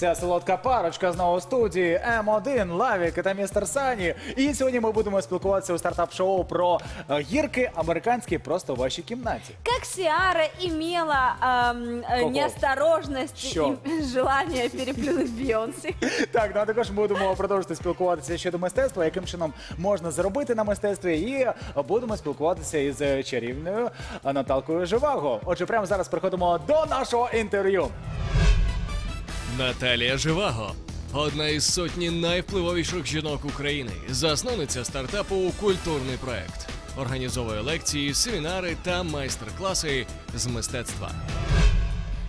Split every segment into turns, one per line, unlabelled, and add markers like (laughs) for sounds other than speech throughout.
Ця солодка парочка знову у студії М1, Лавік та містер Сані. І сьогодні ми будемо спілкуватися у стартап-шоу про е, гірки американські просто у вашій кімнаті.
Как Сиара имела эм, э,
Кого?
неосторожность
Що?
и (laughs) желание переплюнуть Бейонсе. (laughs)
Так, ну а також будемо продовжувати спілкуватися щодо мистецтва, яким чином можна заробити на мистецтві, і будемо спілкуватися із е, чарівною Наталкою Живаго. Отже, прямо зараз переходимо до нашого інтерв'ю.
Наталія Живаго. Одна із сотні найвпливовіших жінок України, засновниця стартапу Культурний проект. Організовує лекції, семінари та майстер-класи з мистецтва.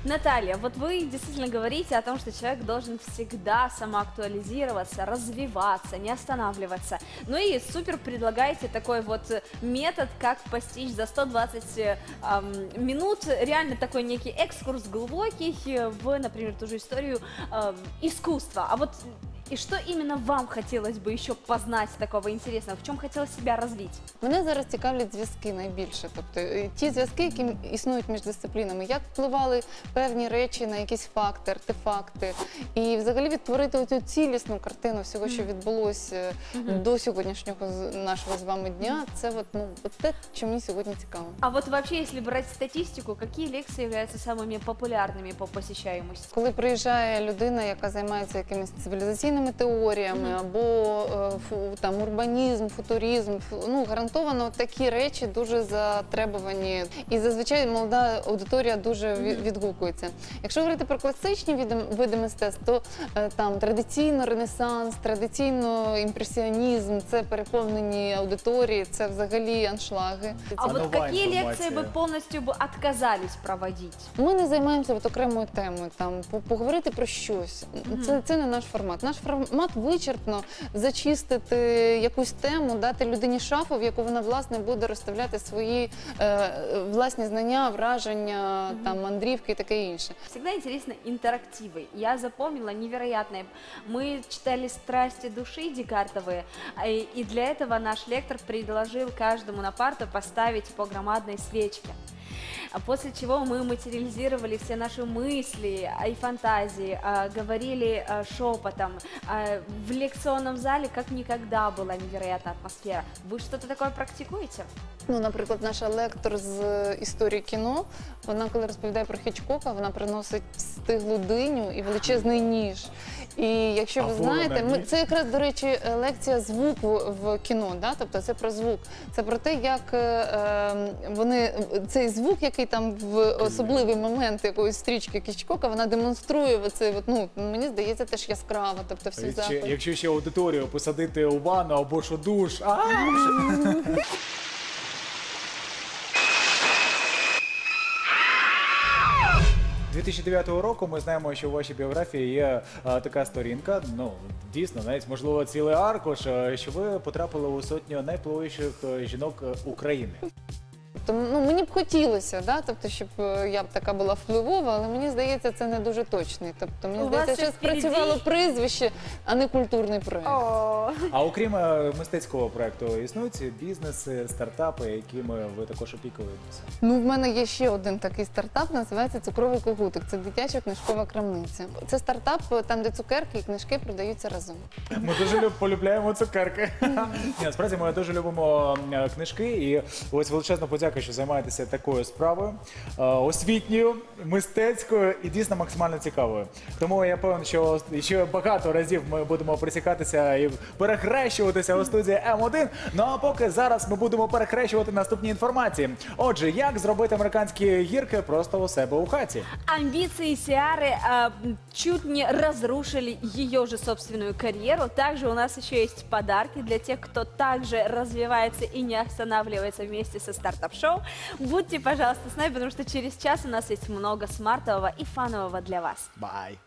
Наталья, вот вы действительно говорите о том, что человек должен всегда самоактуализироваться, развиваться, не останавливаться. Ну и супер предлагаете такой вот метод, как постичь за 120 э, ам, минут реально такой некий экскурс глубокий в, например, ту же историю э, искусства. А вот и что именно вам хотелось бы еще познать такого интересного? В чем хотелось себя развить?
Мене зараз цікавлять зв'язки найбільше, тобто е, ті зв'язки, які існують між дисциплінами, як впливали певні речі на якийсь факт, артефакти, і взагалі відтворити цю цілісну картину всього, що відбулося до сьогоднішнього з- нашого з вами дня. Це от, ну, от те, що мені сьогодні цікаво.
А вот вообще, если брать статистику, какие лекции являются самыми популярными по посещаемости?
Коли приїжджає людина, яка займається якимись цивілізаційними теоріями або е, фу- там урбанізм, футуризм, фу- ну гарантовано такі речі дуже затребувані. І зазвичай молода аудиторія дуже ві- відгукується. Якщо говорити про класичні види, види мистецтв, то е, там традиційно ренесанс, традиційно імпресіонізм, це переповнені аудиторії, це взагалі аншлаги.
А
Это
вот
новая
какие лекции
информация.
бы полностью бы отказались проводить?
Ми не займаємося от окремою темою, там по- поговорити про щось. Це, це не наш формат. Наш формат вичерпно зачистити якусь тему, дати людині шафу, в яку вона власне буде розставляти свої е, власні знання, враження, там мандрівки і таке інше.
Всегда интересно интерактивы. Я запомнила невероятное. Мы читали «Страсти души» Декартовые, а и и для этого наш лектор предложил каждому на парту поставить по громадной свечке. А После чего мы материализировали все наши мысли а, и фантазии, а, говорили а, шепотом. А, В лекционном зале как никогда была невероятная атмосфера. Вы что-то такое практикуете?
Ну, наприклад, наша лектор з е, історії кіно, вона коли розповідає про Хічкока, вона приносить стиглу диню і величезний ніж. І якщо
А
ви
ворона
знаєте, ми
ні?
це якраз до речі е, лекція звуку в кіно, да? тобто це про звук. Це про те, як е, е, вони цей звук, який там в особливий момент якоїсь стрічки Хічкока, вона демонструє от, ну мені здається, теж яскраво. Тобто всі заходи.
якщо ще аудиторію посадити у ванну або у душ. А! 2009 року ми знаємо, що у вашій біографії є е, така сторінка. Ну дійсно, навіть можливо цілий аркуш, що ви потрапили у сотню найвпливовіших е, жінок е, України.
Тому ну мені б хотілося, да? тобто, щоб е, я б така була впливова, але мені здається, це не дуже точний. Тобто, мені
У
здається,
вас
що
ще впереді-
спрацювало прізвище, а не культурний проект.
О,
А окрім е, мистецького проекту, існують бізнеси, стартапи, якими ви також опікуєтеся.
Ну, в мене є ще один такий стартап, називається Цукровий когутик. Це дитяча книжкова крамниця. Це стартап, е, там, де цукерки і книжки продаються разом.
Ми дуже люб- полюбляємо цукерки. (laughs) Ні, насправді ми дуже любимо е, книжки, і ось величезна подяка, що займаєтеся такою справою е, освітньою, мистецькою і дійсно максимально цікавою. Тому я певен, що ще багато разів ми будемо присікатися і перехрещуватися у студії М1. Ну а поки зараз ми будемо перехрещувати наступні інформації. Отже, як зробити американські гірки просто у себе у хаті?
Амбиции Сиары а, м, чуть не разрушили ее же собственную у нас еще есть подарки для тех, кто также развивается и не останавливается вместе со стартап-шоу. Будьте, пожалуйста, с нами, потому что через час у нас есть много смартового и фанового для вас.
Бай!